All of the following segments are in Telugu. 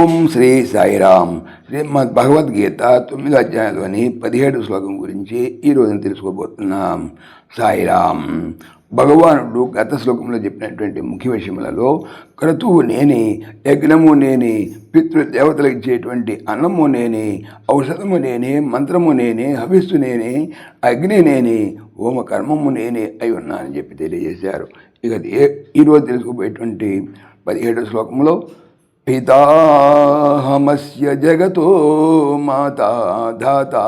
ఓం శ్రీ సాయిరామ్. శ్రీమద్ భగవద్గీత తొమ్మిది అధ్యాయంలోని పదిహేడు శ్లోకం గురించి ఈ తెలుసుకోబోతున్నాం. సాయిరామ్. భగవానుడు గత శ్లోకంలో చెప్పినటువంటి ముఖ్య విషయములలో క్రతువు నేని యజ్ఞము నేని పితృదేవతలకు ఇచ్చేటువంటి అన్నము నేనే ఔషధము నేనే మంత్రము నేనే హవిస్సు నేనే అగ్ని నేనే హోమ కర్మము నేనే అయి ఉన్నానని చెప్పి తెలియజేశారు. ఇక ఈరోజు తెలుసుకోబోయేటువంటి పదిహేడు శ్లోకంలో పితాహమస్య జగతో మాతా దాతా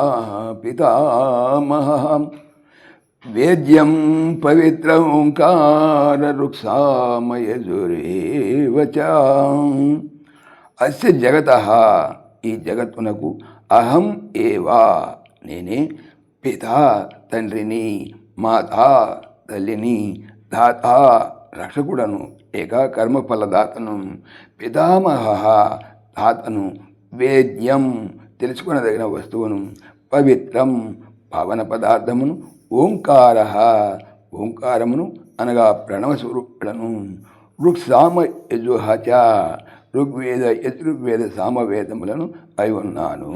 పితామహ వేద్యం పవిత్ర ఓంకారరుక్షామయజురేవ అస్య జగత ఈ జగత్తునకు అహం ఏవా? నేనే పిత తండ్రిని మాత తల్లిని దాత రక్షకుడను ఏక కర్మఫలదాతను పితామహ తాతను వేద్యం తెలుసుకునదగిన వస్తువును పవిత్రం పవన పదార్థమును ఓంకార ఓంకారమును అనగా ప్రణవస్వరూపులను. ఋక్సామ యజుహచ ఋగ్వేద యజుర్వేద సామవేదములను అయి ఉన్నాను.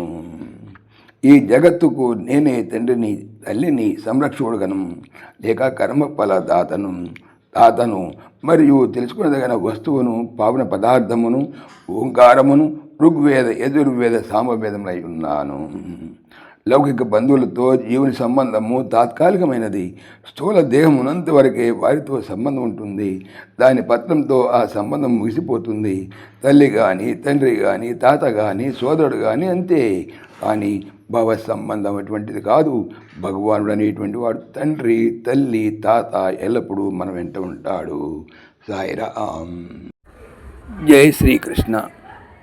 ఈ జగత్తుకు నేనే తండ్రిని తల్లిని సంరక్షకుడుగను లేక కర్మఫలదాతను అతను మరియు తెలుసుకునదగిన వస్తువును పావన పదార్థమును ఓంకారమును ఋగ్వేద యజుర్వేద సామవేదములై ఉన్నాను. లౌకిక బంధువులతో జీవుని సంబంధము తాత్కాలికమైనది. స్థూల దేహం ఉన్నంత వరకే వారితో సంబంధం ఉంటుంది. దాని పత్రంతో ఆ సంబంధం ముగిసిపోతుంది. తల్లి కానీ తండ్రి కానీ తాత కానీ సోదరుడు కానీ అంతే. కానీ భవ సంబంధం అటువంటిది కాదు. భగవానుడు అనేటువంటి వాడు తండ్రి తల్లి తాత ఎల్లప్పుడూ మన వెంట ఉంటాడు. సాయిరామ్. జై శ్రీకృష్ణ.